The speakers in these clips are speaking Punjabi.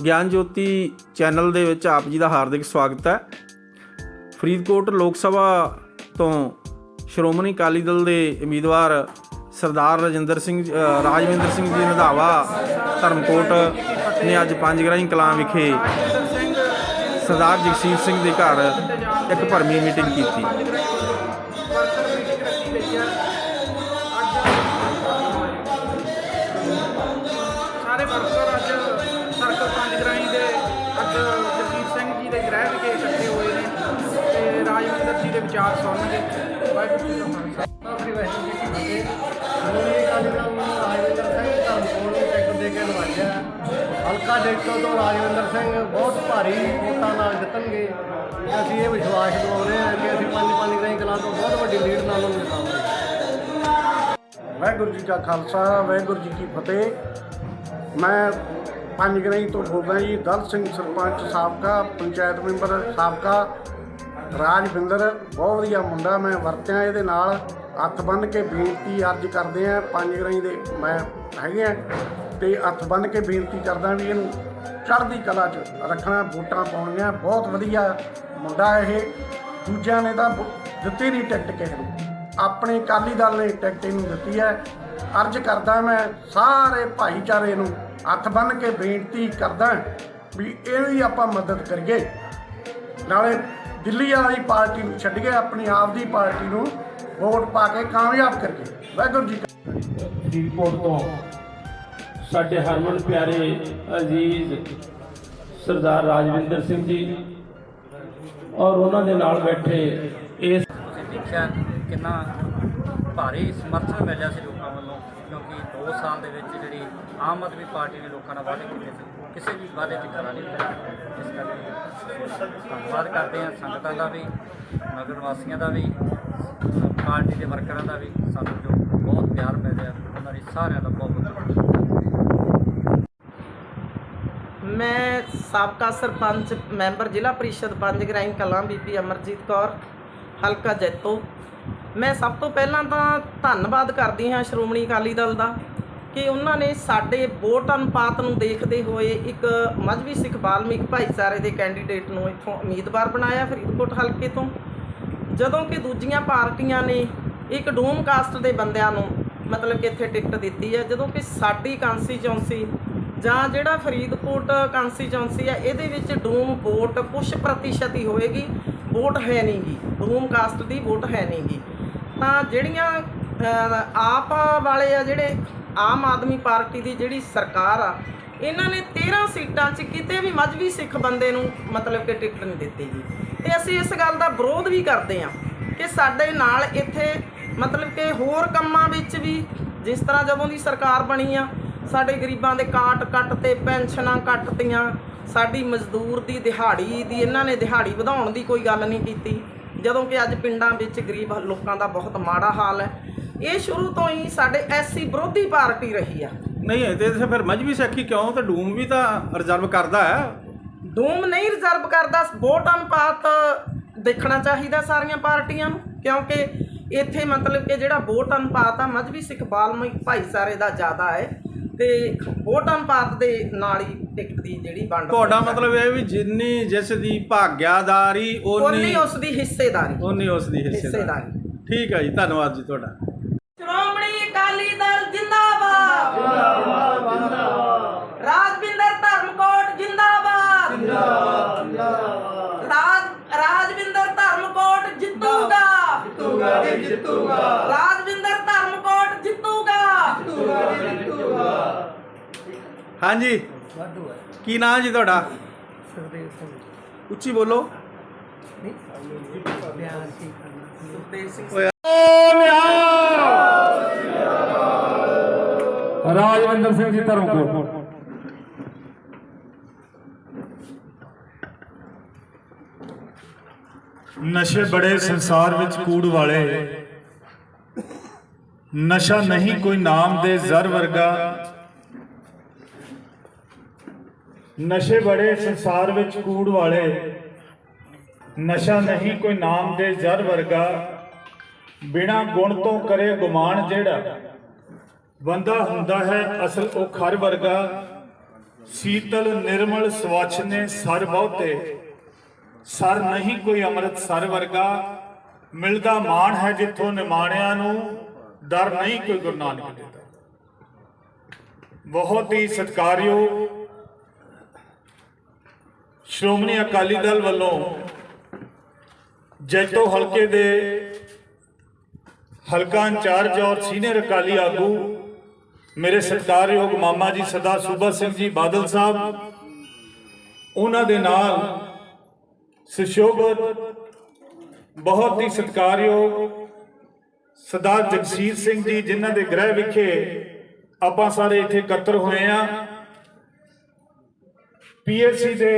ਗਿਆਨ ਜੋਤੀ ਚੈਨਲ ਦੇ ਵਿੱਚ ਆਪ ਜੀ ਦਾ ਹਾਰਦਿਕ ਸਵਾਗਤ ਹੈ। ਫਰੀਦਕੋਟ ਲੋਕ ਸਭਾ ਤੋਂ ਸ਼੍ਰੋਮਣੀ ਅਕਾਲੀ ਦਲ ਦੇ ਉਮੀਦਵਾਰ ਸਰਦਾਰ ਰਜਿੰਦਰ ਸਿੰਘ ਰਾਜਵਿੰਦਰ ਸਿੰਘ ਜੀ ਰੰਧਾਵਾ ਧਰਮਕੋਟ ਨੇ ਅੱਜ ਪੰਜਗਰਾਈ ਕਲਾਂ ਵਿਖੇ ਸਰਦਾਰ ਜਗਸੀਰ ਸਿੰਘ ਦੇ ਘਰ ਇੱਕ ਭਰਮੀ ਮੀਟਿੰਗ ਕੀਤੀ। ਜੀ ਦੇ ਵਿਚਾਰ ਸੁਣਨਗੇ। ਵਾਹਿਗੁਰੂ ਜੀ ਕਾ ਖਾਲਸਾ। ਸ੍ਰੀ ਵਾਹਿਗੁਰੂ ਜੀ ਕੀ ਫਤਿਹ ਅਕਾਲੀ ਦਲ ਨੂੰ ਰਾਜਵਿੰਦਰ ਸਿੰਘ ਧਰਮਕੋਟ ਨੂੰ ਟਿਕਟ ਦੇ ਕੇ ਨਵਾਜਿਆ ਹਲਕਾ ਡਿੱਟੋ ਤੋਂ ਰਾਜਵਿੰਦਰ ਸਿੰਘ ਬਹੁਤ ਭਾਰੀ ਵੋਟਾਂ ਨਾਲ ਜਿੱਤਣਗੇ। ਅਸੀਂ ਇਹ ਵਿਸ਼ਵਾਸ ਦਿਵਾਉਂਦੇ ਹਾਂ ਕਿ ਅਸੀਂ ਪੰਜ ਪੰਜ ਗ੍ਰਾਈ ਕਲਾਂ ਤੋਂ ਬਹੁਤ ਵੱਡੀ ਲੀਡ ਨਾਲ ਉਹਨੂੰ ਜਿਤਾਵਾਂਗੇ। ਵਾਹਿਗੁਰੂ ਜੀ ਕਾ ਖਾਲਸਾ ਵਾਹਿਗੁਰੂ ਜੀ ਕੀ ਫਤਿਹ। ਮੈਂ ਪੰਜ ਗ੍ਰਾਈ ਤੋਂ ਬੋਲਦਾ ਜੀ ਦਲ ਸਿੰਘ ਸਰਪੰਚ ਸਾਬਕਾ ਪੰਚਾਇਤ ਮੈਂਬਰ ਸਾਬਕਾ ਰਾਜਵਿੰਦਰ, ਬਹੁਤ ਵਧੀਆ ਮੁੰਡਾ, ਮੈਂ ਵਰਤਿਆ ਇਹਦੇ ਨਾਲ। ਹੱਥ ਬੰਨ੍ਹ ਕੇ ਬੇਨਤੀ ਅਰਜ਼ ਕਰਦੇ ਆ ਪੰਜ ਗਰਾਈ ਦੇ ਮੈਂ ਹੈਗੇ ਆ ਤੇ ਹੱਥ ਬੰਨ੍ਹ ਕੇ ਬੇਨਤੀ ਕਰਦਾ ਵੀ ਇਹਨੂੰ ਚੜ੍ਹਦੀ ਕਲਾ 'ਚ ਰੱਖਣਾ, ਵੋਟਾਂ ਪਾਉਣੀਆਂ, ਬਹੁਤ ਵਧੀਆ ਮੁੰਡਾ ਇਹ। ਦੂਜਿਆਂ ਨੇ ਤਾਂ ਦਿੱਤੀ ਨਹੀਂ ਟਿਕਟ ਕਿਸੇ ਨੂੰ। ਆਪਣੇ ਅਕਾਲੀ ਦਲ ਨੇ ਟਿਕਟ ਇਹਨੂੰ ਦਿੱਤੀ ਹੈ। ਅਰਜ਼ ਕਰਦਾ ਮੈਂ ਸਾਰੇ ਭਾਈਚਾਰੇ ਨੂੰ ਹੱਥ ਬੰਨ੍ਹ ਕੇ ਬੇਨਤੀ ਕਰਦਾ ਵੀ ਇਹਦੀ ਆਪਾਂ ਮਦਦ ਕਰੀਏ। ਨਾਲੇ ਦਿੱਲੀ ਵਾਲੀ ਪਾਰਟੀ ਨੂੰ ਛੱਡ ਕੇ ਆਪਣੀ ਆਪ ਦੀ ਪਾਰਟੀ ਨੂੰ ਵੋਟ ਪਾ ਕੇ ਕਾਮਯਾਬ ਕਰੀਏ ਵਾਹਿਗੁਰੂ ਜੀ ਫਰੀਦਕੋਟ ਤੋਂ ਸਾਡੇ ਹਰਮਨ ਪਿਆਰੇ ਅਜ਼ੀਜ਼ ਸਰਦਾਰ ਰਾਜਵਿੰਦਰ ਸਿੰਘ ਜੀ ਔਰ ਉਹਨਾਂ ਦੇ ਨਾਲ ਬੈਠੇ ਇਸ ਤੁਸੀਂ ਦੇਖਿਆ ਕਿੰਨਾ ਭਾਰੀ ਸਮਰਥਨ ਮਿਲਿਆ ਸੀ ਲੋਕਾਂ ਵੱਲੋਂ ਕਿਉਂਕਿ 2 ਸਾਲ ਦੇ ਵਿੱਚ ਜਿਹੜੀ ਆਮ ਆਦਮੀ ਪਾਰਟੀ ਨੇ ਲੋਕਾਂ ਨਾਲ ਵਾਅਦੇ ਕੀਤੇ ਸੀ। ਕਿਸੇ ਵੀ ਵਾਅਦੇ 'ਚ ਖਰਾ ਨਹੀਂ ਉਤਰਿਆ ਇਸ ਕਰਕੇ ਧੰਨਵਾਦ ਕਰਦੇ ਹਾਂ ਸੰਗਤਾਂ ਦਾ ਵੀ, ਨਗਰ ਵਾਸੀਆਂ ਦਾ ਵੀ, ਪਾਰਟੀ ਦੇ ਵਰਕਰਾਂ ਦਾ ਵੀ। ਸਾਨੂੰ ਜੋ ਬਹੁਤ ਪਿਆਰ ਮਿਲ ਰਿਹਾ, ਉਹਨਾਂ ਦੀ ਸਾਰਿਆਂ ਦਾ ਬਹੁਤ ਬਹੁਤ ਮੈਂ ਸਾਬਕਾ ਸਰਪੰਚ, ਮੈਂਬਰ ਜ਼ਿਲ੍ਹਾ ਪ੍ਰੀਸ਼ਦ ਪੰਜ ਗ੍ਰਾਈਂ ਕਲਾਂ ਬੀਬੀ ਅਮਰਜੀਤ ਕੌਰ, ਹਲਕਾ ਜੈਤੋ। ਮੈਂ ਸਭ ਤੋਂ ਪਹਿਲਾਂ ਤਾਂ ਧੰਨਵਾਦ ਕਰਦੀ ਹਾਂ ਸ਼੍ਰੋਮਣੀ ਅਕਾਲੀ ਦਲ ਦਾ। ਕਿ ਉਹਨਾਂ ਨੇ ਸਾਡੇ ਵੋਟ ਅਨੁਪਾਤ ਨੂੰ ਦੇਖਦੇ ਹੋਏ ਇੱਕ ਮਜ਼ਬੀ ਸਿੱਖ ਬਾਲਮਿਕ ਭਾਈਚਾਰੇ ਦੇ ਕੈਂਡੀਡੇਟ ਨੂੰ ਇੱਥੋਂ ਉਮੀਦਵਾਰ ਬਣਾਇਆ ਫਰੀਦਕੋਟ ਹਲਕੇ ਤੋਂ। ਜਦੋਂ ਕਿ ਦੂਜੀਆਂ ਪਾਰਟੀਆਂ ਨੇ ਇੱਕ ਡੂਮ ਕਾਸਟ ਦੇ ਬੰਦਿਆਂ ਨੂੰ ਮਤਲਬ ਕਿ ਇੱਥੇ ਟਿਕਟ ਦਿੱਤੀ ਹੈ। ਜਦੋਂ ਕਿ ਸਾਡੀ ਕਾਂਸਟੀਚੁਐਂਸੀ ਜਾਂ ਜਿਹੜਾ ਫਰੀਦਕੋਟ ਕਾਂਸਟੀਚੁਐਂਸੀ ਹੈ, ਇਹਦੇ ਵਿੱਚ ਡੂਮ ਵੋਟ ਕੁਝ ਪ੍ਰਤੀਸ਼ਤ ਹੀ ਹੋਏਗੀ। ਵੋਟ ਹੈ ਨਹੀਂਗੀ ਡੂਮ ਕਾਸਟ ਦੀ ਵੋਟ ਹੈ ਨਹੀਂਗੀ ਤਾਂ ਜਿਹੜੀਆਂ ਆਪ ਵਾਲੇ ਆ ਜਿਹੜੇ ਆਮ ਆਦਮੀ ਪਾਰਟੀ ਦੀ ਜਿਹੜੀ ਸਰਕਾਰ ਆ, ਇਹਨਾਂ ਨੇ 13 ਸੀਟਾਂ 'ਚ ਕਿਤੇ ਵੀ ਮਜ਼੍ਹਬੀ ਸਿੱਖ ਬੰਦੇ ਨੂੰ ਮਤਲਬ ਕਿ ਟਿਕਟ ਨਹੀਂ ਦਿੱਤੀ ਜੀ। ਤੇ ਅਸੀਂ ਇਸ ਗੱਲ ਦਾ ਵਿਰੋਧ ਵੀ ਕਰਦੇ ਹਾਂ ਕਿ ਸਾਡੇ ਨਾਲ ਇੱਥੇ ਮਤਲਬ ਕਿ ਹੋਰ ਕੰਮਾਂ ਵਿੱਚ ਵੀ ਜਿਸ ਤਰ੍ਹਾਂ ਜਦੋਂ ਦੀ ਸਰਕਾਰ ਬਣੀ ਆ, ਸਾਡੇ ਗਰੀਬਾਂ ਦੇ ਕਾਟ ਕੱਟ ਤੇ ਪੈਨਸ਼ਨਾਂ ਕੱਟਤੀਆਂ, ਸਾਡੀ ਮਜ਼ਦੂਰ ਦੀ ਦਿਹਾੜੀ ਦੀ, ਇਹਨਾਂ ਨੇ ਦਿਹਾੜੀ ਵਧਾਉਣ ਦੀ ਕੋਈ ਗੱਲ ਨਹੀਂ ਕੀਤੀ। ਜਦੋਂ ਕਿ ਅੱਜ ਪਿੰਡਾਂ ਵਿੱਚ ਗਰੀਬ ਲੋਕਾਂ ਦਾ ਬਹੁਤ ਮਾੜਾ ਹਾਲ ਹੈ। ਇਹ ਸ਼ੁਰੂ ਤੋਂ ਹੀ ਸਾਡੇ ਐਸਸੀ ਵਿਰੋਧੀ ਪਾਰਟੀ ਰਹੀ ਆ। ਨਹੀਂ ਇਹ ਤੇ ਫਿਰ ਮਜਬੀ ਸਿੱਖੀ ਕਿਉਂ? ਤੇ ਡੂਮ ਵੀ ਤਾਂ ਰਿਜ਼ਰਵ ਕਰਦਾ ਹੈ। ਡੂਮ ਨਹੀਂ ਰਿਜ਼ਰਵ ਕਰਦਾ ਵੋਟ ਅਨੁਪਾਤ ਦੇਖਣਾ ਚਾਹੀਦਾ ਸਾਰੀਆਂ ਪਾਰਟੀਆਂ ਨੂੰ ਕਿਉਂਕਿ ਇੱਥੇ ਮਤਲਬ ਕਿ ਜਿਹੜਾ ਵੋਟ ਅਨੁਪਾਤ ਆ ਮਜ਼੍ਹਬੀ ਸਿੱਖ ਬਾਲਮਿਕ ਭਾਈਚਾਰੇ ਦਾ ਜ਼ਿਆਦਾ ਹੈ। ਤੇ ਵੋਟ ਅਨੁਪਾਤ ਦੇ ਨਾਲ ਹੀ ਟਿਕਟ ਦੀ ਜਿਹੜੀ ਵੰਡ ਤੁਹਾਡਾ ਮਤਲਬ ਇਹ ਵੀ ਜਿੰਨੀ ਜਿਸ ਦੀ ਭਾਗਿਆਦਾਰੀ ਉਨੀ ਉਸ ਦੀ ਹਿੱਸੇਦਾਰੀ। ਉਨੀ ਉਸ ਦੀ ਹਿੱਸੇਦਾਰੀ। ਹਿੱਸੇਦਾਰੀ। ਠੀਕ ਹੈ ਜੀ ਧੰਨਵਾਦ ਜੀ ਤੁਹਾਡਾ। ਸ਼੍ਰੋਮਣੀ ਅਕਾਲੀ ਦਲ ਜਿੰਦਾਬਾਦ। ਜਿੰਦਾਬਾਦ ਰਾਜਵਿੰਦਰ ਧਰਮਕੋਟ ਜਿੰਦਾਬਾਦ। ਜਿੰਦਾਬਾਦ ਰਾਜ ਰਾਜਵਿੰਦਰ ਧਰਮਕੋਟ ਜਿੱਤੂਗਾ। ਜਿੱਤੂਗਾ ਜੀ ਜਿੱਤੂਗਾ। ਰਾਜਵਿੰਦਰ ਧਰਮਕੋਟ ਜਿੱਤੂਗਾ। ਹਾਂਜੀ। ਕੀ ਨਾਮ ਜੀ ਤੁਹਾਡਾ? ਉੱਚੀ ਬੋਲੋ। ਰਾਜਵਿੰਦਰ ਸਿੰਘ ਜੀ ਧਰਮਕੋਟ ਨਸ਼ੇ ਬੜੇ ਸੰਸਾਰ ਵਿੱਚ ਕੂੜ ਵਾਲੇ। ਨਸ਼ਾ ਨਹੀਂ ਕੋਈ ਨਾਮ ਦੇ ਜ਼ਰ ਵਰਗਾ। ਨਸ਼ੇ ਬੜੇ ਸੰਸਾਰ ਵਿੱਚ ਕੂੜ ਵਾਲੇ। ਨਸ਼ਾ ਨਹੀਂ ਕੋਈ ਨਾਮ ਦੇ ਜ਼ਰ ਵਰਗਾ। ਬਿਨਾ ਗੁਣ ਤੋਂ ਕਰੇ ਗੁਮਾਨ ਜਿਹੜਾ। ਬੰਦਾ ਹੁੰਦਾ ਹੈ ਅਸਲ ਉਹ ਖਰ ਵਰਗਾ। ਸੀਤਲ, ਨਿਰਮਲ ਸਵੱਛ ਨੇ ਸਰ ਬਹੁਤੇ। ਸਰ ਨਹੀਂ ਕੋਈ ਅੰਮ੍ਰਿਤ ਸਰ ਵਰਗਾ। ਮਿਲਦਾ ਮਾਣ ਹੈ ਜਿੱਥੋਂ ਨਿਮਾਣਿਆਂ ਨੂੰ। ਦਰ ਨਹੀਂ ਕੋਈ ਗੁਰੂ ਨਾਨਕ ਦੇ ਬਹੁਤ ਹੀ ਸਤਿਕਾਰਯੋਗ ਸ਼੍ਰੋਮਣੀ ਅਕਾਲੀ ਦਲ ਵੱਲੋਂ ਜੈਤੋ ਹਲਕੇ ਦੇ ਹਲਕਾ ਇੰਚਾਰਜ ਔਰ ਸੀਨੀਅਰ ਅਕਾਲੀ ਆਗੂ ਮੇਰੇ ਸਤਿਕਾਰਯੋਗ ਮਾਮਾ ਜੀ ਸਰਦਾਰ ਸੂਬਾ ਸਿੰਘ ਜੀ ਬਾਦਲ ਸਾਹਿਬ, ਉਹਨਾਂ ਦੇ ਨਾਲ ਸੁਸ਼ੋਭਤ, ਬਹੁਤ ਹੀ ਸਤਿਕਾਰਯੋਗ ਸਰਦਾਰ ਜਗਸੀਰ ਸਿੰਘ ਜੀ, ਜਿਨ੍ਹਾਂ ਦੇ ਗ੍ਰਹਿ ਵਿਖੇ ਆਪਾਂ ਸਾਰੇ ਇੱਥੇ ਇਕੱਤਰ ਹੋਏ ਆ ਪੀਐਸਸੀ ਦੇ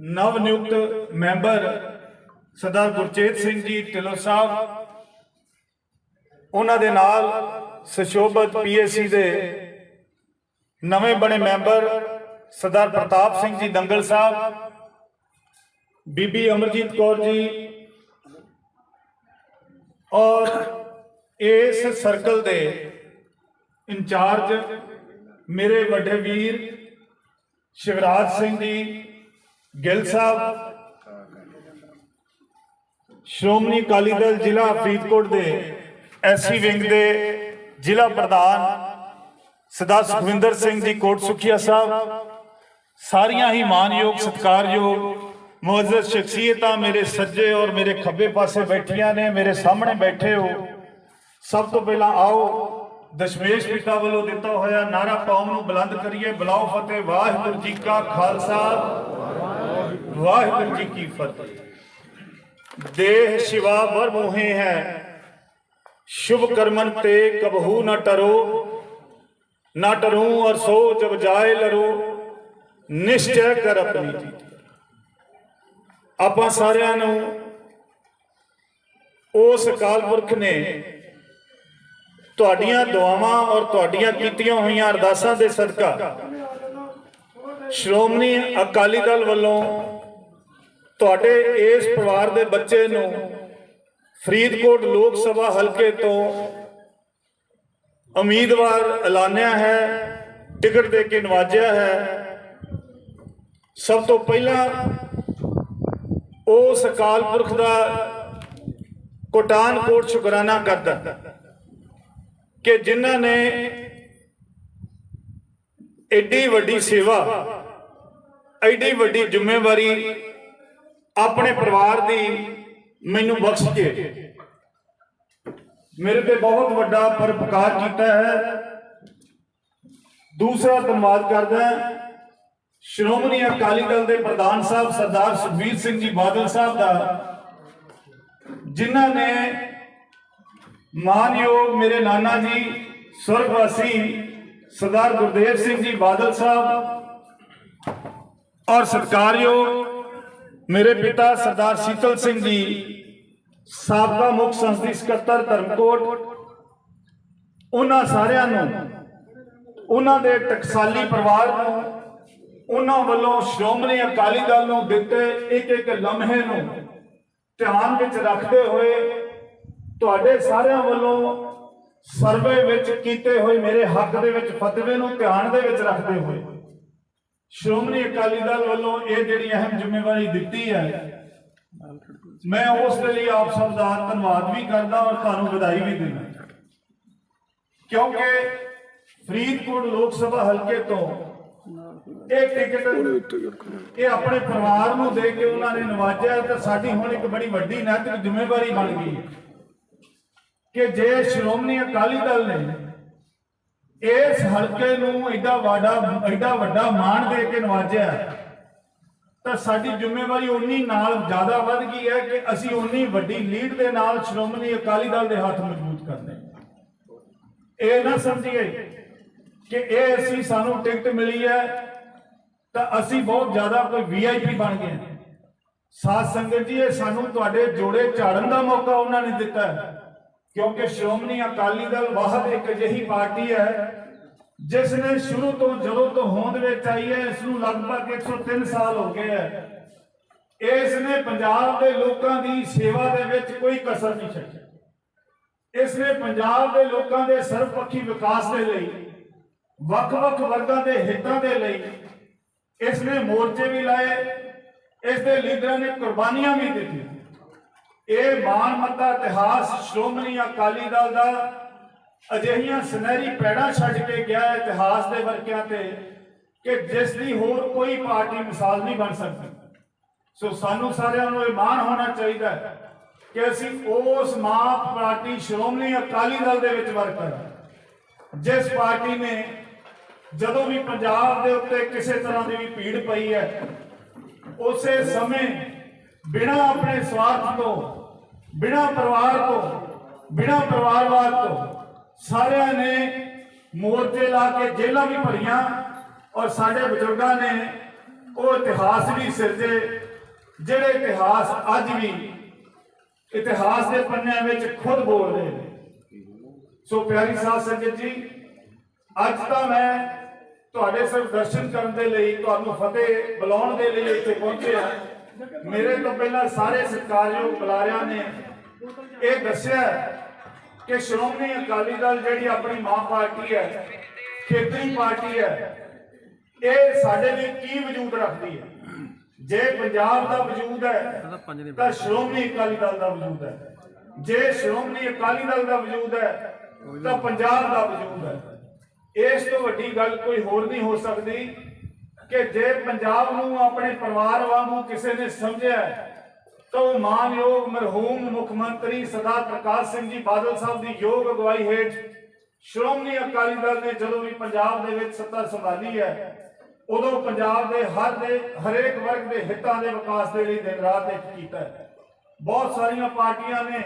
ਨਵ ਨਿਯੁਕਤ ਮੈਂਬਰ ਸਰਦਾਰ ਗੁਰਚੇਤ ਸਿੰਘ ਜੀ ਢਿੱਲੋਂ ਸਾਹਿਬ, ਉਹਨਾਂ ਦੇ ਨਾਲ ਸੁਸ਼ੋਭਤ ਪੀਐਸਸੀ ਦੇ ਨਵੇਂ ਬਣੇ ਮੈਂਬਰ ਸਰਦਾਰ ਪ੍ਰਤਾਪ ਸਿੰਘ ਜੀ ਦੰਗਲ ਸਾਹਿਬ, ਬੀਬੀ ਅਮਰਜੀਤ ਕੌਰ ਜੀ ਔਰ ਇਸ ਸਰਕਲ ਦੇ ਇੰਚਾਰਜ ਮੇਰੇ ਵੱਡੇ ਵੀਰ ਸ਼ਿਵਰਾਜ ਸਿੰਘ ਜੀ, ਗਿੱਲ ਸਾਹਿਬ, ਸ਼੍ਰੋਮਣੀ ਅਕਾਲੀ ਦਲ ਜ਼ਿਲ੍ਹਾ ਫਰੀਦਕੋਟ ਦੇ ਐਸਸੀ ਵਿੰਗ ਦੇ ਜ਼ਿਲ੍ਹਾ ਪ੍ਰਧਾਨ ਸਰਦਾਰ ਸੁਖਵਿੰਦਰ ਸਿੰਘ ਜੀ ਕੋਟ ਸੁਖੀਆ ਸਾਹਿਬ, ਸਾਰੀਆਂ ਹੀ ਮਾਨਯੋਗ, ਸਤਿਕਾਰਯੋਗ, ਮੁਅੱਜ਼ਜ਼ ਸ਼ਖਸੀਅਤਾਂ ਮੇਰੇ ਸੱਜੇ ਔਰ ਮੇਰੇ ਖੱਬੇ ਪਾਸੇ ਬੈਠੀਆਂ ਨੇ, ਮੇਰੇ ਸਾਹਮਣੇ ਬੈਠੇ ਹੋ। ਸਭ ਤੋਂ ਪਹਿਲਾਂ ਆਓ ਦਸ਼ਮੇਸ਼ ਪਿਤਾ ਵੱਲੋਂ ਦਿੱਤਾ ਹੋਇਆ ਨਾਰਾ ਕੌਮ ਨੂੰ ਬੁਲੰਦ ਕਰੀਏ। ਬੁਲਾਓ ਫਤਿਹ, ਵਾਹਿਗੁਰੂ ਜੀ ਕਾ ਖਾਲਸਾ। ਵਾਹਿਗੁਰੂ ਜੀ ਕੀ ਫਤਿਹ। ਦੇਹ ਸ਼ਿਵਾ ਵਰ ਮੋਹੇ ਹੈ। ਸ਼ੁਭ ਕਰਮਨ ਤੇ ਕਬਹੂ ਨਾ ਟਰੋ। ਨਾ ਟਰੂ ਔਰ ਸੋ ਜਬ ਜਾਏ ਲਰੋ। ਨਿਸ਼ਚੈ ਕਰ ਆਪਣੀ ਜੀਤ। ਆਪਾਂ ਸਾਰਿਆਂ ਨੂੰ ਉਸ ਕਾਲ ਪੁਰਖ ਨੇ ਤੁਹਾਡੀਆਂ ਦੁਆਵਾਂ ਔਰ ਤੁਹਾਡੀਆਂ ਕੀਤੀਆਂ ਹੋਈਆਂ ਅਰਦਾਸਾਂ ਦੇ ਸਦਕਾ ਸ਼੍ਰੋਮਣੀ ਅਕਾਲੀ ਦਲ ਵੱਲੋਂ ਤੁਹਾਡੇ ਇਸ ਪਰਿਵਾਰ ਦੇ ਬੱਚੇ ਨੂੰ ਫਰੀਦਕੋਟ ਲੋਕ ਸਭਾ ਹਲਕੇ ਤੋਂ ਉਮੀਦਵਾਰ ਐਲਾਨਿਆ ਹੈ, ਟਿਕਟ ਦੇ ਕੇ ਨਵਾਜਿਆ ਹੈ। ਸਭ ਤੋਂ ਪਹਿਲਾਂ ਉਸ ਅਕਾਲ ਪੁਰਖ ਦਾ ਕੋਟਾਨ ਕੋਟ ਸ਼ੁਕਰਾਨਾ ਕਰਦਾ। ਕਿ ਜਿਨ੍ਹਾਂ ਨੇ ਐਡੀ ਵੱਡੀ ਸੇਵਾ ਐਡੀ ਵੱਡੀ ਜ਼ਿੰਮੇਵਾਰੀ ਆਪਣੇ ਪਰਿਵਾਰ ਦੀ ਮੈਨੂੰ ਬਖਸ਼ ਕੇ ਮੇਰੇ ਤੇ ਬਹੁਤ ਵੱਡਾ ਪਰਪਕਾਰ ਕੀਤਾ ਹੈ। ਦੂਸਰਾ ਧੰਨਵਾਦ ਕਰਦਾ ਸ਼੍ਰੋਮਣੀ ਅਕਾਲੀ ਦਲ ਦੇ ਪ੍ਰਧਾਨ ਸਾਹਿਬ ਸਰਦਾਰ ਸੁਖਬੀਰ ਸਿੰਘ ਜੀ ਬਾਦਲ ਸਾਹਿਬ ਦਾ, ਜਿਨ੍ਹਾਂ ਨੇ ਮਾਨਯੋਗ ਮੇਰੇ ਨਾਨਾ ਜੀ ਸੁਰਗਵਾਸੀ ਸਰਦਾਰ ਗੁਰਦੇਵ ਸਿੰਘ ਜੀ ਬਾਦਲ ਸਾਹਿਬ ਔਰ ਸਤਿਕਾਰਯੋਗ ਮੇਰੇ ਪਿਤਾ ਸਰਦਾਰ ਸੀਤਲ ਸਿੰਘ ਜੀ, ਸਾਬਕਾ ਮੁੱਖ ਸੰਸਦੀ ਸਕੱਤਰ ਧਰਮਕੋਟ, ਉਹਨਾਂ ਸਾਰਿਆਂ ਨੂੰ, ਉਹਨਾਂ ਦੇ ਟਕਸਾਲੀ ਪਰਿਵਾਰ ਨੂੰ, ਉਹਨਾਂ ਵੱਲੋਂ ਸ਼੍ਰੋਮਣੀ ਅਕਾਲੀ ਦਲ ਨੂੰ ਦਿੱਤੇ ਇੱਕ ਇੱਕ ਲਮਹੇ ਨੂੰ ਧਿਆਨ ਵਿੱਚ ਰੱਖਦੇ ਹੋਏ ਤੁਹਾਡੇ ਸਾਰਿਆਂ ਵੱਲੋਂ ਸਰਵੇ ਵਿੱਚ ਕੀਤੇ ਹੋਏ ਮੇਰੇ ਹੱਕ ਦੇ ਵਿੱਚ ਫਤਵੇ ਨੂੰ ਧਿਆਨ ਦੇ ਵਿੱਚ ਰੱਖਦੇ ਹੋਏ ਸ਼੍ਰੋਮਣੀ ਅਕਾਲੀ ਦਲ ਵੱਲੋਂ ਇਹ ਜਿਹੜੀ ਅਹਿਮ ਜ਼ਿੰਮੇਵਾਰੀ ਦਿੱਤੀ ਹੈ, ਮੈਂ ਉਸ ਦੇ ਲਈ ਆਪ ਸਭ ਦਾ ਧੰਨਵਾਦ ਵੀ ਕਰਦਾ ਔਰ ਤੁਹਾਨੂੰ ਵਧਾਈ ਵੀ ਦਿੰਦਾ। ਕਿਉਂਕਿ ਫਰੀਦਕੋਟ ਲੋਕ ਸਭਾ ਹਲਕੇ ਤੋਂ ਇਹ ਟਿਕਟ, ਇਹ ਆਪਣੇ ਪਰਿਵਾਰ ਨੂੰ ਦੇ ਕੇ ਉਹਨਾਂ ਨੇ ਨਵਾਜਿਆ ਤਾਂ ਸਾਡੀ ਹੁਣ ਇੱਕ ਬੜੀ ਵੱਡੀ ਨੈਤਿਕ ਜ਼ਿੰਮੇਵਾਰੀ ਬਣ ਗਈ ਹੈ। ਕਿ ਜੇ ਸ਼੍ਰੋਮਣੀ ਅਕਾਲੀ ਦਲ ਨੇ ਇਸ ਹਲਕੇ ਨੂੰ ਐਡਾ ਵੱਡਾ ਐਡਾ ਵੱਡਾ ਮਾਣ ਦੇ ਕੇ ਨਵਾਜਿਆ, ਤਾਂ ਸਾਡੀ ਜ਼ਿੰਮੇਵਾਰੀ ਉਨੀ ਨਾਲ ਜ਼ਿਆਦਾ ਵੱਧ ਗਈ ਹੈ ਕਿ ਅਸੀਂ ਉਨੀ ਵੱਡੀ ਲੀਡ ਦੇ ਨਾਲ ਸ਼੍ਰੋਮਣੀ ਅਕਾਲੀ ਦਲ ਦੇ ਹੱਥ ਮਜ਼ਬੂਤ ਕਰਨੇ ਇਹ ਨਾ ਸਮਝੀਏ ਕਿ ਇਹ ਅਸੀਂ, ਸਾਨੂੰ ਟਿਕਟ ਮਿਲੀ ਹੈ, ਤਾਂ ਅਸੀਂ ਬਹੁਤ ਜ਼ਿਆਦਾ ਕੋਈ ਵੀਆਈਪੀ ਬਣ ਗਏ ਹਾਂ। ਸਾਧ ਸੰਗਤ ਜੀ, ਇਹ ਸਾਨੂੰ ਤੁਹਾਡੇ ਜੋੜੇ ਝਾੜਨ ਦਾ ਮੌਕਾ ਉਹਨਾਂ ਨੇ ਦਿੱਤਾ ਹੈ ਕਿਉਂਕਿ ਸ਼੍ਰੋਮਣੀ ਅਕਾਲੀ ਦਲ ਵਾਹਦ ਇੱਕ ਅਜਿਹੀ ਪਾਰਟੀ ਹੈ ਜਿਸ ਨੇ ਸ਼ੁਰੂ ਤੋਂ ਜਦੋਂ ਤੋਂ ਹੋਂਦ ਵਿੱਚ ਆਈ ਹੈ ਇਸ ਨੂੰ ਲਗਭਗ 103 ਸਾਲ ਹੋ ਗਏ ਹੈ। ਇਸ ਨੇ ਪੰਜਾਬ ਦੇ ਲੋਕਾਂ ਦੀ ਸੇਵਾ ਦੇ ਵਿੱਚ ਕੋਈ ਕਸਰ ਨਹੀਂ ਛੱਡੀ। ਇਸ ਨੇ ਪੰਜਾਬ ਦੇ ਲੋਕਾਂ ਦੇ ਸਰਵਪੱਖੀ ਵਿਕਾਸ ਦੇ ਲਈ, ਵੱਖ-ਵੱਖ ਵਰਗਾਂ ਦੇ ਹਿੱਤਾਂ ਦੇ ਲਈ ਇਸ ਨੇ ਮੋਰਚੇ ਵੀ ਲਾਏ ਇਸ ਦੇ ਲੀਡਰਾਂ ਨੇ ਕੁਰਬਾਨੀਆਂ ਵੀ ਦਿੱਤੀਆਂ। ਇਹ ਮਾਨਮੱਤਾ ਇਤਿਹਾਸ, ਸ਼੍ਰੋਮਣੀ ਅਕਾਲੀ ਦਲ ਦਾ ਅਜਿਹੀਆਂ ਸੁਨਹਿਰੀ ਪੈੜਾਂ ਛੱਡ ਕੇ ਗਿਆ ਇਤਿਹਾਸ ਦੇ ਵਰਕਿਆਂ ਤੇ ਕਿ ਜਿਸ ਦੀ ਹੋਰ ਕੋਈ ਪਾਰਟੀ ਮਿਸਾਲ ਨਹੀਂ ਬਣ ਸਕਦੀ। ਸੋ ਸਾਨੂੰ ਸਾਰਿਆਂ ਨੂੰ ਇਹ ਮਾਣ ਹੋਣਾ ਚਾਹੀਦਾ ਹੈ ਕਿ ਅਸੀਂ ਉਸ ਮਾਂ ਪਾਰਟੀ, ਸ਼੍ਰੋਮਣੀ ਅਕਾਲੀ ਦਲ ਦੇ ਵਿੱਚ ਵਰਕਰ ਹਾਂ। ਜਿਸ ਪਾਰਟੀ ਨੇ ਜਦੋਂ ਵੀ ਪੰਜਾਬ ਦੇ ਉੱਤੇ ਕਿਸੇ ਤਰ੍ਹਾਂ ਦੀ ਵੀ ਭੀੜ ਪਈ ਹੈ, ਉਸੇ ਸਮੇਂ ਬਿਨਾਂ ਆਪਣੇ ਸਵਾਰਥ ਤੋਂ ਬਿਨਾਂ ਪਰਿਵਾਰ ਤੋਂ, ਬਿਨਾਂ ਪਰਿਵਾਰਵਾਦ ਤੋਂ ਸਾਰਿਆਂ ਨੇ ਮੋਰਚੇ ਲਾ ਕੇ ਜੇਲਾਂ ਵੀ ਭਰੀਆਂ ਔਰ ਸਾਡੇ ਬਜ਼ੁਰਗਾਂ ਨੇ ਉਹ ਇਤਿਹਾਸ ਵੀ ਸਿਰਜੇ ਜਿਹੜੇ ਇਤਿਹਾਸ ਅੱਜ ਵੀ ਇਤਿਹਾਸ ਦੇ ਪੰਨਿਆਂ ਵਿੱਚ ਖੁਦ ਬੋਲਦੇ ਨੇ। ਸੋ ਪਿਆਰੀ ਸਾਧ ਸੰਗਤ ਜੀ, ਅੱਜ ਤਾਂ ਮੈਂ ਤੁਹਾਡੇ ਸਿਰਫ ਦਰਸ਼ਨ ਕਰਨ ਦੇ ਲਈ, ਤੁਹਾਨੂੰ ਫਤਿਹ ਬੁਲਾਉਣ ਦੇ ਲਈ ਇੱਥੇ ਪਹੁੰਚੇ ਹਾਂ ਮੇਰੇ ਤੋਂ ਪਹਿਲਾਂ ਸਾਰੇ ਸਤਿਕਾਰਯੋਗ ਬੁਲਾਰਿਆਂ ਨੇ ਇਹ ਦੱਸਿਆ ਕਿ ਸ਼੍ਰੋਮਣੀ ਅਕਾਲੀ ਦਲ ਜਿਹੜੀ ਆਪਣੀ ਮਾਂ ਪਾਰਟੀ ਹੈ, ਖੇਤਰੀ ਪਾਰਟੀ ਹੈ, ਇਹ ਸਾਡੇ ਲਈ ਕੀ ਵਜੂਦ ਰੱਖਦੀ ਹੈ? ਜੇ ਪੰਜਾਬ ਦਾ ਵਜੂਦ ਹੈ, ਤਾਂ ਸ਼੍ਰੋਮਣੀ ਅਕਾਲੀ ਦਲ ਦਾ ਵਜੂਦ ਹੈ। ਜੇ ਸ਼੍ਰੋਮਣੀ ਅਕਾਲੀ ਦਲ ਦਾ ਵਜੂਦ ਹੈ, ਤਾਂ ਪੰਜਾਬ ਦਾ ਵਜੂਦ ਹੈ। ਇਸ ਤੋਂ ਵੱਡੀ ਗੱਲ ਕੋਈ ਹੋਰ ਨਹੀਂ ਹੋ ਸਕਦੀ ਕਿ ਜੇ ਪੰਜਾਬ ਨੂੰ ਆਪਣੇ ਪਰਿਵਾਰ ਵਾਂਗੂ ਕਿਸੇ ਨੇ ਸਮਝਿਆ ਤਾਂ ਉਹ ਮਾਨਯੋਗ ਮਰਹੂਮ ਮੁੱਖ ਮੰਤਰੀ ਸਰਦਾਰ ਪ੍ਰਕਾਸ਼ ਸਿੰਘ ਜੀ ਬਾਦਲ ਸਾਹਿਬ ਦੀ ਯੋਗ ਅਗਵਾਈ ਹੇਠ ਸ਼੍ਰੋਮਣੀ ਅਕਾਲੀ ਦਲ ਨੇ ਜਦੋਂ ਵੀ ਪੰਜਾਬ ਦੇ ਵਿੱਚ ਸੱਤਾ ਸੰਭਾਲੀ ਹੈ, ਉਦੋਂ ਪੰਜਾਬ ਦੇ ਹਰ ਦੇ ਹਰੇਕ ਵਰਗ ਦੇ ਹਿੱਤਾਂ ਦੇ ਵਿਕਾਸ ਦੇ ਲਈ ਦਿਨ ਰਾਤ ਇੱਕ ਕੀਤਾ ਬਹੁਤ ਸਾਰੀਆਂ ਪਾਰਟੀਆਂ ਨੇ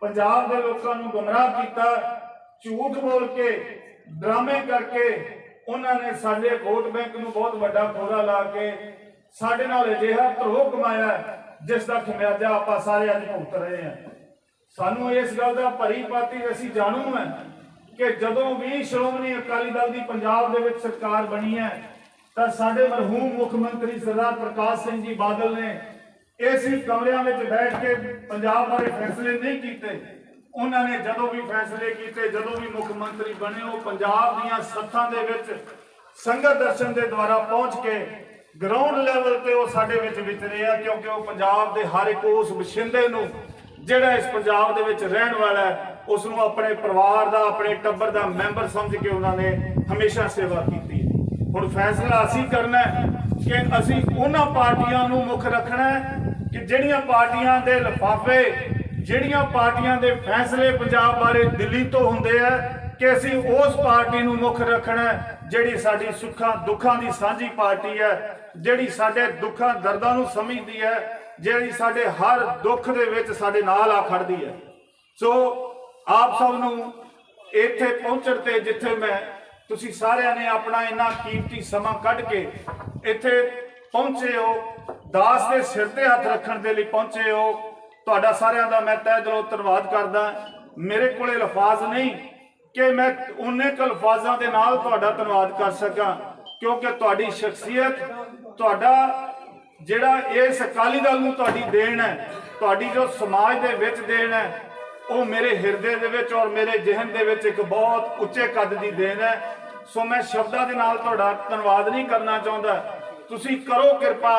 ਪੰਜਾਬ ਦੇ ਲੋਕਾਂ ਨੂੰ ਗੁੰਮਰਾਹ ਕੀਤਾ, ਝੂਠ ਬੋਲ ਕੇ, ਡਰਾਮੇ ਕਰਕੇ ਉਹਨਾਂ ਨੇ ਸਾਡੇ ਵੋਟ ਬੈਂਕ ਨੂੰ ਬਹੁਤ ਵੱਡਾ ਖੋਰਾ ਲਾ ਕੇ ਸਾਡੇ ਨਾਲ ਅਜਿਹਾ ਧਰੋਹ ਕਮਾਇਆ ਜਿਸ ਦਾ ਖਮਿਆਜਾ ਆਪਾਂ ਸਾਰੇ ਅੱਜ ਭੁਗਤ ਰਹੇ ਹਾਂ। ਸਾਨੂੰ ਇਸ ਗੱਲ ਦਾ ਭਰੀ ਪਾਤੀ ਅਸੀਂ ਜਾਣੂ ਹੈ ਕਿ ਜਦੋਂ ਵੀ ਸ਼੍ਰੋਮਣੀ ਅਕਾਲੀ ਦਲ ਦੀ ਪੰਜਾਬ ਦੇ ਵਿੱਚ ਸਰਕਾਰ ਬਣੀ ਹੈ, ਤਾਂ ਸਾਡੇ ਮਰਹੂਮ ਮੁੱਖ ਮੰਤਰੀ ਸਰਦਾਰ ਪ੍ਰਕਾਸ਼ ਸਿੰਘ ਜੀ ਬਾਦਲ ਨੇ ਏਸੀ ਕਮਰਿਆਂ ਵਿੱਚ ਬੈਠ ਕੇ ਪੰਜਾਬ ਬਾਰੇ ਫੈਸਲੇ ਨਹੀਂ ਕੀਤੇ। ਉਹਨਾਂ ਨੇ ਜਦੋਂ ਵੀ ਫੈਸਲੇ ਕੀਤੇ, ਜਦੋਂ ਵੀ ਮੁੱਖ ਮੰਤਰੀ ਬਣੇ, ਉਹ ਪੰਜਾਬ ਦੀਆਂ ਸੱਥਾਂ ਦੇ ਵਿੱਚ ਸੰਗਤ ਦਰਸ਼ਨ ਦੇ ਦੁਆਰਾ ਪਹੁੰਚ ਕੇ ਗਰਾਊਂਡ ਲੈਵਲ ਤੇ ਉਹ ਸਾਡੇ ਵਿੱਚ ਵਿਚਰੇ ਆ, ਕਿਉਂਕਿ ਉਹ ਪੰਜਾਬ ਦੇ ਹਰ ਇੱਕ ਉਸ ਵਸਿੰਦੇ ਨੂੰ ਜਿਹੜਾ ਇਸ ਪੰਜਾਬ ਦੇ ਵਿੱਚ ਰਹਿਣ ਵਾਲਾ ਹੈ ਉਸ ਨੂੰ ਆਪਣੇ ਪਰਿਵਾਰ ਦਾ, ਆਪਣੇ ਟੱਬਰ ਦਾ ਮੈਂਬਰ ਸਮਝ ਕੇ ਉਹਨਾਂ ਨੇ ਹਮੇਸ਼ਾ ਸੇਵਾ ਕੀਤੀ ਹੁਣ ਫੈਸਲਾ ਅਸੀਂ ਕਰਨਾ ਹੈ ਕਿ ਅਸੀਂ ਉਹਨਾਂ ਪਾਰਟੀਆਂ ਨੂੰ ਮੁੱਖ ਰੱਖਣਾ ਹੈ ਕਿ ਜਿਹੜੀਆਂ ਪਾਰਟੀਆਂ ਦੇ ਲਿਫਾਫੇ, ਜਿਹੜੀਆਂ ਪਾਰਟੀਆਂ ਦੇ ਫੈਸਲੇ ਪੰਜਾਬ ਬਾਰੇ ਦਿੱਲੀ ਤੋਂ ਹੁੰਦੇ ਆ, ਕਿ ਅਸੀਂ ਉਸ ਪਾਰਟੀ ਨੂੰ ਮੁੱਖ ਰੱਖਣਾ ਹੈ ਜਿਹੜੀ ਸਾਡੀ ਸੁੱਖਾਂ ਦੁੱਖਾਂ ਦੀ ਸਾਂਝੀ ਪਾਰਟੀ ਹੈ, ਜਿਹੜੀ ਸਾਡੇ ਦੁੱਖਾਂ ਦਰਦਾਂ ਨੂੰ ਸਮਝਦੀ ਹੈ, ਜਿਹੜੀ ਸਾਡੇ ਹਰ ਦੁੱਖ ਦੇ ਵਿੱਚ ਸਾਡੇ ਨਾਲ ਆ ਖੜਦੀ ਹੈ। ਸੋ ਆਪ ਸਭ ਨੂੰ ਇੱਥੇ ਪਹੁੰਚਣ ਤੇ ਜਿੱਥੇ ਮੈਂ, ਤੁਸੀਂ ਸਾਰਿਆਂ ਨੇ ਆਪਣਾ ਇੰਨਾ ਕੀਮਤੀ ਸਮਾਂ ਕੱਢ ਕੇ ਇੱਥੇ ਪਹੁੰਚੇ ਹੋ, ਦਾਸ ਦੇ ਸਿਰ ਤੇ ਹੱਥ ਰੱਖਣ ਦੇ ਲਈ ਪਹੁੰਚੇ ਹੋ, ਤੁਹਾਡਾ ਸਾਰਿਆਂ ਦਾ ਮੈਂ ਤਹਿ ਦਿਲੋਂ ਧੰਨਵਾਦ ਕਰਦਾ। ਮੇਰੇ ਕੋਲੇ ਲਫ਼ਾਜ਼ ਨਹੀਂ ਕਿ ਮੈਂ ਉਹਨੇ ਕਲਫਾਜ਼ਾਂ ਦੇ ਨਾਲ ਤੁਹਾਡਾ ਧੰਨਵਾਦ ਕਰ ਸਕਾਂ, ਕਿਉਂਕਿ ਤੁਹਾਡੀ ਸ਼ਖਸੀਅਤ, ਤੁਹਾਡਾ ਜਿਹੜਾ ਇਸ ਅਕਾਲੀ ਦਲ ਨੂੰ ਤੁਹਾਡੀ ਦੇਣ ਹੈ, ਤੁਹਾਡੀ ਜੋ ਸਮਾਜ ਦੇ ਵਿੱਚ ਦੇਣ ਹੈ, ਉਹ ਮੇਰੇ ਹਿਰਦੇ ਦੇ ਵਿੱਚ ਔਰ ਮੇਰੇ ਜ਼ਿਹਨ ਦੇ ਵਿੱਚ ਇੱਕ ਬਹੁਤ ਉੱਚੇ ਕੱਦ ਦੀ ਦੇਣ ਹੈ। ਸੋ ਮੈਂ ਸ਼ਬਦਾਂ ਦੇ ਨਾਲ ਤੁਹਾਡਾ ਧੰਨਵਾਦ ਨਹੀਂ ਕਰਨਾ ਚਾਹੁੰਦਾ। ਤੁਸੀਂ ਕਰੋ ਕਿਰਪਾ,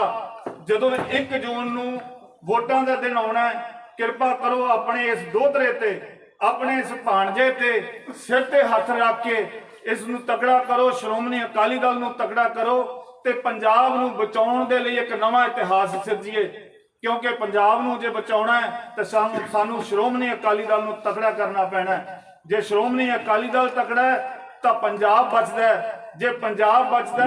ਜਦੋਂ 1 ਜੂਨ ਨੂੰ ਵੋਟਾਂ ਦਾ ਦਿਨ ਆਉਣਾ ਹੈ, ਕਿਰਪਾ ਕਰੋ ਆਪਣੇ ਇਸ ਦੋਹਤਰੇ ਤੇ ਆਪਣੇ ਇਸ ਭਾਣਜੇ ਤੇ ਸਿਰ ਤੇ ਹੱਥ ਰੱਖ ਕੇ ਇਸ ਨੂੰ ਤਕੜਾ ਕਰੋ, ਸ਼੍ਰੋਮਣੀ ਅਕਾਲੀ ਦਲ ਨੂੰ ਤਕੜਾ ਕਰੋ ਤੇ ਪੰਜਾਬ ਨੂੰ ਬਚਾਉਣ ਦੇ ਲਈ ਇੱਕ ਨਵਾਂ ਇਤਿਹਾਸ ਸਿਰਜੀਏ। ਕਿਉਂਕਿ ਪੰਜਾਬ ਨੂੰ ਜੇ ਬਚਾਉਣਾ ਹੈ, ਤਾਂ ਸਾਨੂੰ ਸਾਨੂੰ ਸ਼੍ਰੋਮਣੀ ਅਕਾਲੀ ਦਲ ਨੂੰ ਤਕੜਾ ਕਰਨਾ ਪੈਣਾ ਹੈ। ਜੇ ਸ਼੍ਰੋਮਣੀ ਅਕਾਲੀ ਦਲ ਤਕੜਾ ਹੈ, ਤਾਂ ਪੰਜਾਬ ਬਚਦਾ ਹੈ। ਜੇ ਪੰਜਾਬ ਬਚਦਾ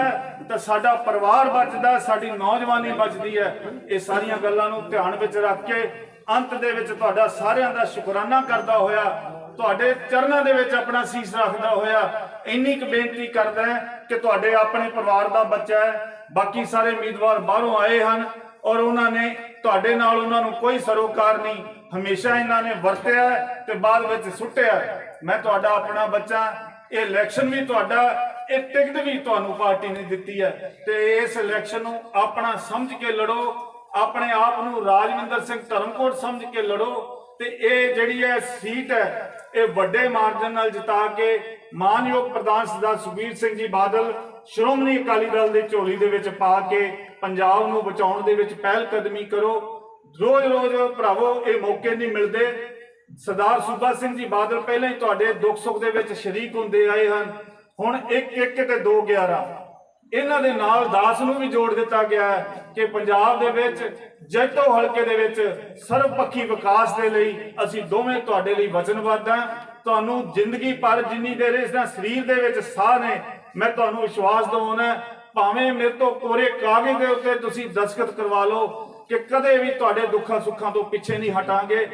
ਤਾਂ ਸਾਡਾ ਪਰਿਵਾਰ ਬਚਦਾ ਸਾਡੀ ਨੌਜਵਾਨੀ ਬਚਦੀ ਹੈ। ਇਹ ਸਾਰੀਆਂ ਗੱਲਾਂ ਨੂੰ ਧਿਆਨ ਵਿੱਚ ਰੱਖ ਕੇ ਅੰਤ ਦੇ ਵਿੱਚ ਤੁਹਾਡਾ ਸਾਰਿਆਂ ਦਾ ਸ਼ੁਕਰਾਨਾ ਕਰਦਾ ਹੋਇਆ, ਤੁਹਾਡੇ ਚਰਨਾਂ ਦੇ ਵਿੱਚ ਆਪਣਾ ਸੀਸ ਰੱਖਦਾ ਹੋਇਆ, ਇੰਨੀ ਕੁ ਬੇਨਤੀ ਕਰਦਾ ਕਿ ਤੁਹਾਡੇ ਆਪਣੇ ਪਰਿਵਾਰ ਦਾ ਬੱਚਾ ਹੈ, ਬਾਕੀ ਸਾਰੇ ਉਮੀਦਵਾਰ ਬਾਹਰੋਂ ਆਏ ਹਨ ਔਰ ਉਹਨਾਂ ਨੇ ਤੁਹਾਡੇ ਨਾਲ ਉਹਨਾਂ ਨੂੰ ਕੋਈ ਸਰੋਕਾਰ ਨਹੀਂ, ਹਮੇਸ਼ਾ ਇਹਨਾਂ ਨੇ ਵਰਤਿਆ ਹੈ ਤੇ ਬਾਅਦ ਵਿੱਚ ਸੁੱਟਿਆ ਮੈਂ ਤੁਹਾਡਾ ਆਪਣਾ ਬੱਚਾ, ਇਹ ਇਲੈਕਸ਼ਨ ਵੀ ਤੁਹਾਡਾ, ਇਹ ਟਿਕਟ ਵੀ ਤੁਹਾਨੂੰ ਪਾਰਟੀ ਨੇ ਦਿੱਤੀ ਹੈ ਤੇ ਇਸ ਇਲੈਕਸ਼ਨ ਨੂੰ ਆਪਣਾ ਸਮਝ ਕੇ ਲੜੋ ਆਪਣੇ ਆਪ ਨੂੰ ਰਾਜਵਿੰਦਰ ਸਿੰਘ ਧਰਮਕੋਟ ਸਮਝ ਕੇ ਲੜੋ ਤੇ ਇਹ ਜਿਹੜੀ ਹੈ ਸੀਟ ਹੈ, ਇਹ ਵੱਡੇ ਮਾਰਜਨ ਨਾਲ ਜਿਤਾ ਕੇ ਮਾਨਯੋਗ ਪ੍ਰਧਾਨ ਸਰਦਾਰ ਸੁਖਬੀਰ ਸਿੰਘ ਜੀ ਬਾਦਲ ਸ਼੍ਰੋਮਣੀ ਅਕਾਲੀ ਦਲ ਦੀ ਝੋਲੀ ਦੇ ਵਿੱਚ ਪਾ ਕੇ ਪੰਜਾਬ ਨੂੰ ਬਚਾਉਣ ਦੇ ਵਿੱਚ ਪਹਿਲ ਕਦਮੀ ਕਰੋ। ਰੋਜ਼-ਰੋਜ਼ ਭਰਾਵੋ, ਇਹ ਮੌਕੇ ਨਹੀਂ ਮਿਲਦੇ। ਸਰਦਾਰ ਸੂਬਾ ਸਿੰਘ ਜੀ ਬਾਦਲ ਪਹਿਲਾਂ ਹੀ ਤੁਹਾਡੇ ਦੁੱਖ ਸੁੱਖ ਦੇ ਵਿੱਚ ਸ਼ਰੀਕ ਹੁੰਦੇ ਆਏ ਹਨ। ਹੁਣ ਇੱਕ ਇੱਕ ਤੇ 2 11 ਇਹਨਾਂ ਦੇ ਨਾਲ ਦਾਸ ਨੂੰ ਵੀ ਜੋੜ ਦਿੱਤਾ ਗਿਆ ਹੈ ਕਿ ਪੰਜਾਬ ਦੇ ਵਿੱਚ ਜੈਤੋ ਹਲਕੇ ਦੇ ਵਿੱਚ ਸਰਵਪੱਖੀ ਵਿਕਾਸ ਦੇ ਲਈ ਅਸੀਂ ਦੋਵੇਂ ਤੁਹਾਡੇ ਲਈ ਵਚਨਬੱਧ ਹਾਂ। ਤੁਹਾਨੂੰ ਜ਼ਿੰਦਗੀ ਭਰ ਜਿੰਨੀ ਦੇਰ ਇਸ ਦਾ ਸਰੀਰ ਦੇ ਵਿੱਚ ਸਾਹ ਨੇ, ਮੈਂ ਤੁਹਾਨੂੰ ਵਿਸ਼ਵਾਸ ਦਿਵਾਉਣਾ ਭਾਵੇਂ ਮੇਰੇ ਤੋਂ ਕੋਰੇ ਕਾਗਜ਼ ਦੇ ਉੱਤੇ ਤੁਸੀਂ ਦਸਖਤ ਕਰਵਾ ਲਓ ਕਿ ਕਦੇ ਵੀ ਤੁਹਾਡੇ ਦੁੱਖਾਂ ਸੁੱਖਾਂ ਤੋਂ ਪਿੱਛੇ ਨਹੀਂ ਹਟਾਂਗੇ।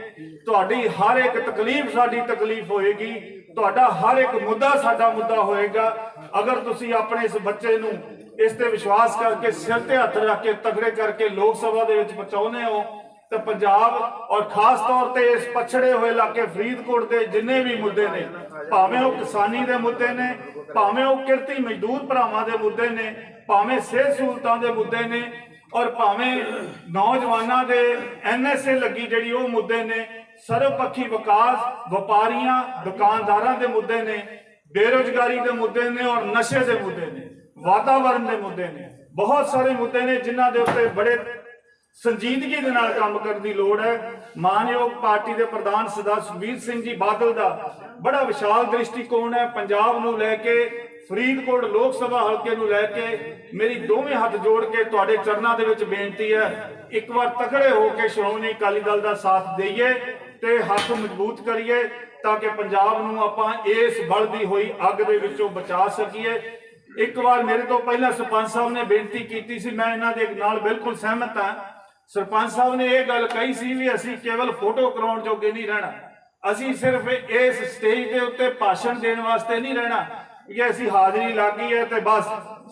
ਤੁਹਾਡੀ ਹਰ ਇੱਕ ਤਕਲੀਫ ਸਾਡੀ ਤਕਲੀਫ ਹੋਏਗੀ। ਤੁਹਾਡਾ ਹਰ ਇੱਕ ਮੁੱਦਾ ਸਾਡਾ ਮੁੱਦਾ ਹੋਏਗਾ। ਅਗਰ ਤੁਸੀਂ ਆਪਣੇ ਇਸ ਬੱਚੇ ਨੂੰ ਇਸ ਤੇ ਵਿਸ਼ਵਾਸ ਕਰਕੇ, ਸਿਰ ਤੇ ਹੱਥ ਰੱਖ ਕੇ, ਤਗੜੇ ਕਰਕੇ ਲੋਕ ਸਭਾ ਦੇ ਵਿੱਚ ਪਹੁੰਚਾਉਨੇ ਹੋ, ਤਾਂ ਪੰਜਾਬ ਔਰ ਖਾਸ ਤੌਰ ਤੇ ਇਸ ਪਛੜੇ ਹੋਏ ਇਲਾਕੇ ਫਰੀਦਕੋਟ ਦੇ ਜਿੰਨੇ ਵੀ ਮੁੱਦੇ ਨੇ, ਭਾਵੇਂ ਉਹ ਕਿਸਾਨੀ ਦੇ ਮੁੱਦੇ ਨੇ, ਭਾਵੇਂ ਉਹ ਕਿਰਤੀ ਮਜ਼ਦੂਰ ਭਰਾਵਾਂ ਦੇ ਮੁੱਦੇ ਨੇ, ਭਾਵੇਂ ਸਿਹਤ ਸਹੂਲਤਾਂ ਦੇ ਮੁੱਦੇ ਨੇ, ਔਰ ਭਾਵੇਂ ਨੌਜਵਾਨਾਂ ਦੇ ਐਨਐਸਏ ਲੱਗੀ ਜਿਹੜੀ ਉਹ ਮੁੱਦੇ ਨੇ ਸਰਵਪੱਖੀ ਵਿਕਾਸ ਵਪਾਰੀਆਂ, ਦੁਕਾਨਦਾਰਾਂ ਦੇ ਮੁੱਦੇ ਨੇ, ਬੇਰੋਜ਼ਗਾਰੀ ਦੇ ਮੁੱਦੇ ਨੇ ਔਰ ਨਸ਼ੇ ਦੇ ਮੁੱਦੇ ਨੇ ਵਾਤਾਵਰਣ ਦੇ ਮੁੱਦੇ ਨੇ। ਬਹੁਤ ਸਾਰੇ ਮੁੱਦੇ ਨੇ ਜਿਨ੍ਹਾਂ ਦੇ ਉੱਤੇ ਬੜੇ ਸੰਜੀਦਗੀ ਦੇ ਨਾਲ ਕੰਮ ਕਰਨ ਦੀ ਲੋੜ ਹੈ। ਮਾਨਯੋਗ ਪਾਰਟੀ ਦੇ ਪ੍ਰਧਾਨ ਸਰਦਾਰ ਸੁਖਬੀਰ ਸਿੰਘ ਜੀ ਬਾਦਲ ਦਾ ਬੜਾ ਵਿਸ਼ਾਲ ਦ੍ਰਿਸ਼ਟੀਕੋਣ ਹੈ। ਪੰਜਾਬ ਨੂੰ ਲੈ ਕੇ, ਫਰੀਦਕੋਟ ਲੋਕ ਸਭਾ ਹਲਕੇ ਨੂੰ ਲੈ ਕੇ, ਮੇਰੀ ਦੋਵੇਂ ਹੱਥ ਜੋੜ ਕੇ ਤੁਹਾਡੇ ਚਰਨਾਂ ਦੇ ਵਿੱਚ ਬੇਨਤੀ ਹੈ, ਇੱਕ ਵਾਰ ਤਕੜੇ ਹੋ ਕੇ ਸ਼੍ਰੋਮਣੀ ਅਕਾਲੀ ਦਲ ਦਾ ਸਾਥ ਦੇਈਏ। ਤੇ ਹੱਥ ਮਜ਼ਬੂਤ ਕਰੀਏ ਤਾਂ ਕਿ ਪੰਜਾਬ ਨੂੰ ਆਪਾਂ ਇਸ ਬਲਦੀ ਹੋਈ ਅੱਗ ਦੇ ਵਿੱਚੋਂ ਬਚਾ ਸਕੀਏ। ਇੱਕ ਵਾਰ ਮੇਰੇ ਤੋਂ ਪਹਿਲਾਂ ਸਰਪੰਚ ਸਾਹਿਬ ਨੇ ਬੇਨਤੀ ਕੀਤੀ ਸੀ, ਮੈਂ ਇਹਨਾਂ ਦੇ ਨਾਲ ਬਿਲਕੁਲ ਸਹਿਮਤ ਹਾਂ। ਸਰਪੰਚ ਸਾਹਿਬ ਨੇ ਇਹ ਗੱਲ ਕਹੀ ਸੀ ਵੀ ਅਸੀਂ ਕੇਵਲ ਫੋਟੋ ਕਰਾਉਣ ਜੋਗੇ ਨਹੀਂ ਰਹਿਣਾ। ਅਸੀਂ ਸਿਰਫ ਇਸ ਸਟੇਜ ਦੇ ਉੱਤੇ ਭਾਸ਼ਣ ਦੇਣ ਵਾਸਤੇ ਨਹੀਂ ਰਹਿਣਾ। ਕਿ ਅਸੀਂ ਹਾਜ਼ਰੀ ਲੱਗੀ ਹੈ ਤੇ ਬਸ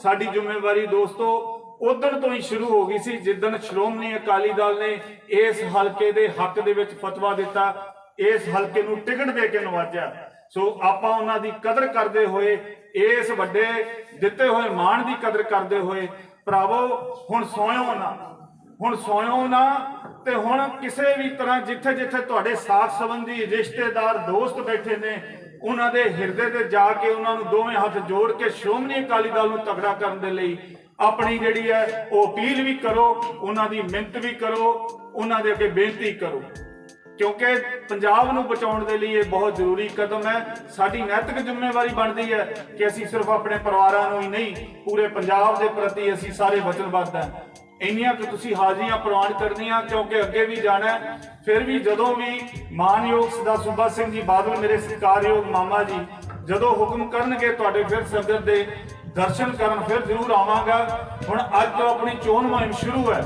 ਸਾਡੀ ਜ਼ਿੰਮੇਵਾਰੀ ਦੋਸਤੋ ਉਦੋਂ ਤੋਂ ਹੀ ਸ਼ੁਰੂ ਹੋ ਗਈ ਸੀ, ਜਿੱਦਣ ਸ਼੍ਰੋਮਣੀ ਅਕਾਲੀ ਦਲ ਨੇ ਇਸ ਹਲਕੇ ਦੇ ਹੱਕ ਦੇ ਵਿੱਚ ਫਤਵਾ ਦਿੱਤਾ, ਇਸ ਹਲਕੇ ਨੂੰ ਟਿਕਟ ਦੇ ਕੇ ਨਵਾਜਿਆ। ਸੋ ਆਪਾਂ ਉਹਨਾਂ ਦੀ ਕਦਰ ਕਰਦੇ ਹੋਏ, ਇਸ ਵੱਡੇ ਦਿੱਤੇ ਹੋਏ ਮਾਣ ਦੀ ਕਦਰ ਕਰਦੇ ਹੋਏ, ਭਰਾਵੋ, ਹੁਣ ਸੋਇਓ ਨਾ। ਹੁਣ ਸੋਇਓ ਨਾ ਤੇ ਹੁਣ ਕਿਸੇ ਵੀ ਤਰ੍ਹਾਂ ਜਿੱਥੇ ਜਿੱਥੇ ਤੁਹਾਡੇ ਸਾਥ ਸੰਬੰਧੀ ਰਿਸ਼ਤੇਦਾਰ, ਦੋਸਤ ਬੈਠੇ ਨੇ, ਉਹਨਾਂ ਦੇ ਹਿਰਦੇ ਤੇ ਜਾ ਕੇ ਉਹਨਾਂ ਨੂੰ ਦੋਵੇਂ ਹੱਥ ਜੋੜ ਕੇ ਸ਼੍ਰੋਮਣੀ ਅਕਾਲੀ ਦਲ ਨੂੰ ਤਗੜਾ ਕਰਨ ਦੇ ਲਈ ਆਪਣੀ ਜਿਹੜੀ ਹੈ, ਉਹ ਅਪੀਲ ਵੀ ਕਰੋ, ਉਹਨਾਂ ਦੀ ਮਿਹਨਤ ਵੀ ਕਰੋ, ਉਹਨਾਂ ਦੇ ਅੱਗੇ ਬੇਨਤੀ ਕਰੋ। ਕਿਉਂਕਿ ਪੰਜਾਬ ਨੂੰ ਬਚਾਉਣ ਦੇ ਲਈ ਇਹ ਬਹੁਤ ਜ਼ਰੂਰੀ ਕਦਮ ਹੈ। ਸਾਡੀ ਨੈਤਿਕ ਜ਼ਿੰਮੇਵਾਰੀ ਬਣਦੀ ਹੈ ਕਿ ਅਸੀਂ ਸਿਰਫ ਆਪਣੇ ਪਰਿਵਾਰਾਂ ਨੂੰ ਹੀ ਨਹੀਂ, ਪੂਰੇ ਪੰਜਾਬ ਦੇ ਪ੍ਰਤੀ ਅਸੀਂ ਸਾਰੇ ਵਚਨਬੱਧ ਹਾਂ। ਇੰਨੀਆਂ ਕਿ ਤੁਸੀਂ ਹਾਜ਼ਰੀਆਂ ਪ੍ਰਵਾਨ ਕਰਨੀਆਂ, ਕਿਉਂਕਿ ਅੱਗੇ ਵੀ ਜਾਣਾ ਫਿਰ ਵੀ ਜਦੋਂ ਵੀ ਮਾਨਯੋਗ ਸਦਾ ਸੁਭਾ ਸਿੰਘ ਜੀ ਬਾਦਲ ਮੇਰੇ ਸਤਿਕਾਰਯੋਗ ਮਾਮਾ ਜੀ, ਜਦੋਂ ਹੁਕਮ ਕਰਨਗੇ, ਤੁਹਾਡੇ ਫਿਰ ਸੰਗਤ ਦੇ ਦਰਸ਼ਨ ਕਰਨ ਫਿਰ ਜ਼ਰੂਰ ਆਵਾਂਗਾ। ਹੁਣ ਅੱਜ ਤੋਂ ਆਪਣੀ ਚੋਣ ਮੁਹਿੰਮ ਸ਼ੁਰੂ ਹੈ।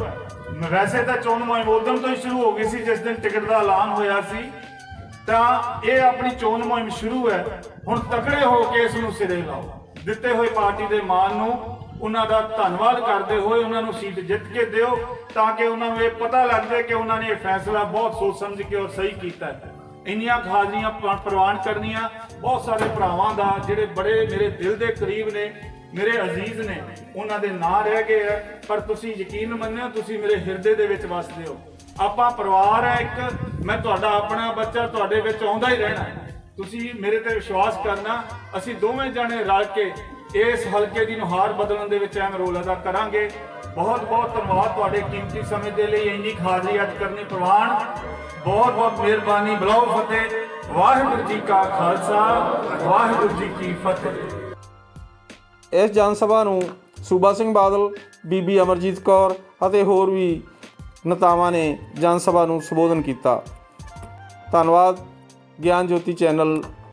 ਵੈਸੇ ਤਾਂ ਚੋਣ ਮੁਹਿੰਮ ਉਦੋਂ ਤੋਂ ਹੀ ਸ਼ੁਰੂ ਹੋ ਗਈ ਸੀ, ਜਿਸ ਦਿਨ ਟਿਕਟ ਦਾ ਐਲਾਨ ਹੋਇਆ ਸੀ। ਤਾਂ ਇਹ ਆਪਣੀ ਚੋਣ ਮੁਹਿੰਮ ਸ਼ੁਰੂ ਹੈ। ਹੁਣ ਤਕੜੇ ਹੋ ਕੇ ਇਸ ਨੂੰ ਸਿਰੇ ਲਾਓ। ਦਿੱਤੇ ਹੋਏ ਪਾਰਟੀ ਦੇ ਮਾਨ ਨੂੰ ਉਹਨਾਂ ਦਾ ਧੰਨਵਾਦ ਕਰਦੇ ਹੋਏ ਉਹਨਾਂ ਨੂੰ ਸੀਟ ਜਿੱਤ ਕੇ ਦਿਓ, ਤਾਂ ਕਿ ਉਹਨਾਂ ਨੂੰ ਇਹ ਪਤਾ ਲੱਗ ਜਾਏ ਕਿ ਉਹਨਾਂ ਨੇ ਇਹ ਫੈਸਲਾ ਬਹੁਤ ਸੋਚ ਸਮਝ ਕੇ ਔਰ ਸਹੀ ਕੀਤਾ ਹੈ। ਇੰਨੀਆਂ ਖਾਜ਼ੀਆਂ ਪ੍ਰਵਾਨ ਕਰਨੀਆਂ। ਬਹੁਤ ਸਾਰੇ ਭਰਾਵਾਂ ਦਾ, ਜਿਹੜੇ ਬੜੇ ਮੇਰੇ ਦਿਲ ਦੇ ਕਰੀਬ ਨੇ ਮੇਰੇ ਅਜ਼ੀਜ਼ ਨੇ, ਉਹਨਾਂ ਦੇ ਨਾਂ ਰਹਿ ਗਏ ਆ, ਪਰ ਤੁਸੀਂ ਯਕੀਨ ਮੰਨਿਓ ਤੁਸੀਂ ਮੇਰੇ ਹਿਰਦੇ ਦੇ ਵਿੱਚ ਵਸਦੇ ਹੋ। ਆਪਾਂ ਪਰਿਵਾਰ ਹੈ ਇੱਕ, ਮੈਂ ਤੁਹਾਡਾ ਆਪਣਾ ਬੱਚਾ, ਤੁਹਾਡੇ ਵਿੱਚ ਆਉਂਦਾ ਹੀ ਰਹਿਣਾ। ਤੁਸੀਂ ਮੇਰੇ ਤੇ ਵਿਸ਼ਵਾਸ ਕਰਨਾ, ਅਸੀਂ ਦੋਵੇਂ ਜਣੇ ਰਲ ਕੇ ਇਸ ਹਲਕੇ ਦੀ ਨੁਹਾਰ ਬਦਲਣ ਦੇ ਵਿੱਚ ਅਹਿਮ ਰੋਲ ਅਦਾ ਕਰਾਂਗੇ। ਬਹੁਤ ਬਹੁਤ ਧੰਨਵਾਦ ਤੁਹਾਡੇ ਕੀਮਤੀ ਸਮੇਂ ਦੇ ਲਈ, ਇੰਨੀ ਹਾਜ਼ਰੀ ਅੱਜ ਕਰਨੀ ਪ੍ਰਵਾਨ। ਬਹੁਤ ਬਹੁਤ ਮਿਹਰਬਾਨੀ ਬਲਾਉ ਫਤਿਹ। ਵਾਹਿਗੁਰੂ ਜੀ ਕਾ ਖਾਲਸਾ, ਵਾਹਿਗੁਰੂ ਜੀ ਕੀ ਫਤਿਹ। ਇਸ ਜਨ ਸਭਾ ਨੂੰ ਸੂਬਾ ਸਿੰਘ ਬਾਦਲ, ਬੀਬੀ ਅਮਰਜੀਤ ਕੌਰ ਅਤੇ ਹੋਰ ਵੀ ਨੇਤਾਵਾਂ ਨੇ ਜਨ ਸਭਾ ਨੂੰ ਸੰਬੋਧਨ ਕੀਤਾ। ਧੰਨਵਾਦ। ਗਿਆਨ ਜੋਤੀ ਚੈਨਲ